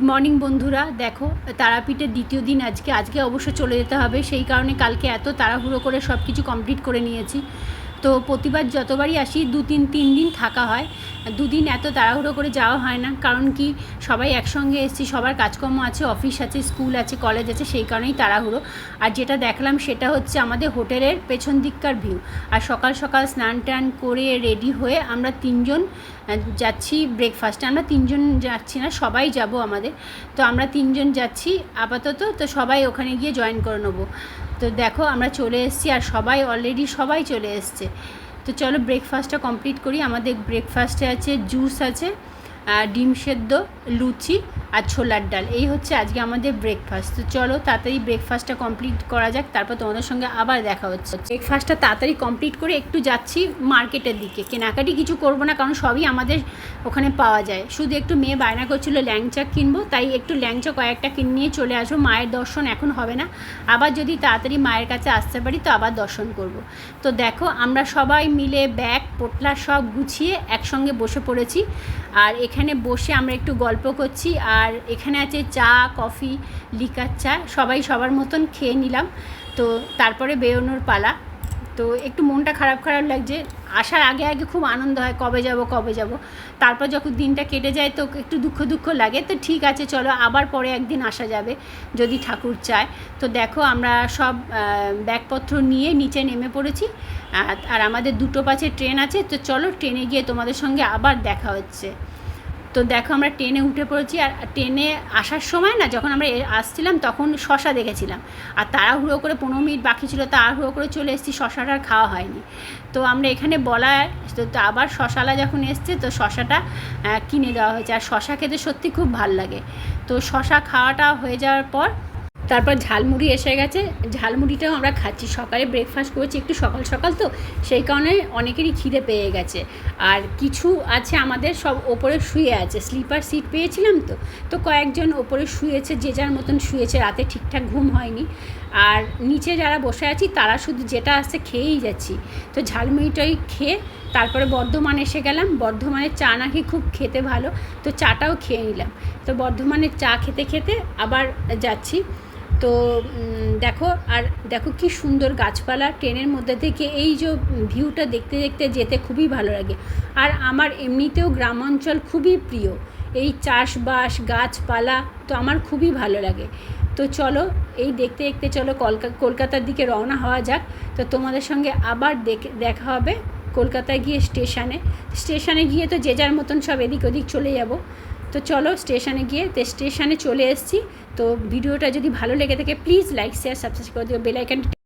Good morning বন্ধুরা। দেখো, তারাপীঠের দ্বিতীয় দিন আজকে। আজকে অবশ্য চলে যেতে হবে। সেই কারণে কালকে এত তাড়াহুড়ো করে সব কিছু কমপ্লিট করে নিয়েছি। তো প্রতিবার যতবারই আসি দু তিন তিন দিন থাকা হয়। দুদিন এত তাড়াহুড়ো করে যাওয়া হয় না। কারণ কি, সবাই একসঙ্গে এসেছি, সবার কাজকর্ম আছে, অফিস আছে, স্কুল আছে, কলেজ আছে, সেই কারণেই তাড়াহুড়ো। আর যেটা দেখলাম, সেটা হচ্ছে আমাদের হোটেলের পেছন দিককার ভিউ। আর সকাল সকাল স্নান টান করে রেডি হয়ে আমরা তিনজন যাচ্ছি ব্রেকফাস্টে। আমরা তিনজন যাচ্ছি না, সবাই যাব আমাদের। তো আমরা তিনজন যাচ্ছি, আপাতত তো সবাই ওখানে গিয়ে জয়েন করে নেব। তো দেখো আমরা চলে এসেছি আর সবাই অলরেডি সবাই চলে এসছে। তো চলো ব্রেকফাস্টটা কমপ্লিট করি। আমাদের ব্রেকফাস্টে আছে জুস আছে ডিম সেদ্ধ, লুচি আর ছোলার ডাল। এই হচ্ছে আজকে আমাদের ব্রেকফাস্ট তো চলো তাড়াতাড়ি ব্রেকফাস্টটা কমপ্লিট করা যাক, তারপর তোমাদের সঙ্গে আবার দেখা হচ্ছে। ব্রেকফাস্টটা তাড়াতাড়ি কমপ্লিট করে একটু যাচ্ছি মার্কেটের দিকে। কেনাকাটি কিছু করব না, কারণ সবই আমাদের ওখানে পাওয়া যায়। শুধু একটু মেয়ে বায়না করছিল ল্যাংচা কিনবো, তাই একটু ল্যাংচা কয়েকটা কিনে নিয়ে চলে আসব। মায়ের দর্শন এখন হবে না। আবার যদি তাড়াতাড়ি মায়ের কাছে আসতে পারি, তো আবার দর্শন করব। তো দেখো, আমরা সবাই মিলে ব্যাগ, পোটলা সব গুছিয়ে একসঙ্গে বসে পড়েছি। আর এখানে বসে আমরা একটু গল্প করছি। আর এখানে আছে চা, কফি, লিকার চা, সবাই সবার মতন খেয়ে নিলাম। তো তারপরে বেরোনোর পালা। তো একটু মনটা খারাপ খারাপ লাগছে। আসার আগে আগে খুব আনন্দ হয়, কবে যাব কবে যাব। তারপর যখন দিনটা কেটে যায় তো একটু দুঃখ দুঃখ লাগে। তো ঠিক আছে, চলো আবার পরে একদিন আসা যাবে, যদি ঠাকুর চায়। তো দেখো আমরা সব ব্যাগপত্র নিয়ে নিচে নেমে পড়েছি। আর আর আমাদের দুটো পাশে ট্রেন আছে। তো চলো ট্রেনে গিয়ে তোমাদের সঙ্গে আবার দেখা হচ্ছে। তো দেখো আমরা ট্রেনে উঠে পড়েছি আর ট্রেনে আসার সময় না যখন আমরা আসছিলাম তখন শশা দেখেছিলাম। আর তাড়াহুড়ো করে পনেরো মিনিট বাকি ছিল, তাড়াহুড়ো করে চলে এসেছি, শশাটা আর খাওয়া হয়নি। তো আমরা এখানে বলা তো তো আবার শশালা যখন এসছে তো শশাটা কিনে দেওয়া হয়েছে। আর শশা খেতে সত্যি খুব ভালো লাগে। তো শশা খাওয়াটা হয়ে যাওয়ার পর তারপর ঝালমুড়ি এসে গেছে। ঝালমুড়িটাও আমরা খাচ্ছি। সকালে ব্রেকফাস্ট করেছি একটু সকাল সকাল তো, সেই কারণে অনেকেরই খিদে পেয়ে গেছে। আর কিছু আছে আমাদের সব ওপরে শুয়ে আছে। স্লিপার সিট পেয়েছিলাম তো তো কয়েকজন ওপরে শুয়েছে, যে যার মতন শুয়েছে। রাতে ঠিকঠাক ঘুম হয়নি। আর নিচে যারা বসে আছি, তারা শুধু যেটা আসছে খেয়েই যাচ্ছি। তো ঝালমুড়িটাই খেয়ে তারপরে বর্ধমান এসে গেলাম। বর্ধমানের চা নাকি খুব খেতে ভালো। তো চাটাও খেয়ে নিলাম। তো বর্ধমানের চা খেতে খেতে আবার যাচ্ছি। তো দেখো, আর দেখো কি সুন্দর গাছপালা ট্রেনের মধ্যে থেকে এই যে ভিউটা দেখতে দেখতে যেতে খুবই ভালো লাগে। আর আমার এমনিতেও গ্রামাঞ্চল খুবই প্রিয়। এই চাষবাস, গাছপালা তো আমার খুবই ভালো লাগে। তো চলো, এই দেখতে দেখতে চলো কলকা, কলকাতার দিকে রওনা হওয়া যাক। তো তোমাদের সঙ্গে আবার দেখে, দেখা হবে কলকাতায় গিয়ে স্টেশনে। স্টেশনে গিয়ে তো যে যার মতন সব এদিক ওদিক চলে যাব। তো চলো স্টেশনে গিয়ে তো স্টেশনে চলে এসেছি। তো ভিডিওটা যদি ভালো লেগে থাকে প্লিজ লাইক শেয়ার সাবস্ক্রাইব করে দিও বেল আইকন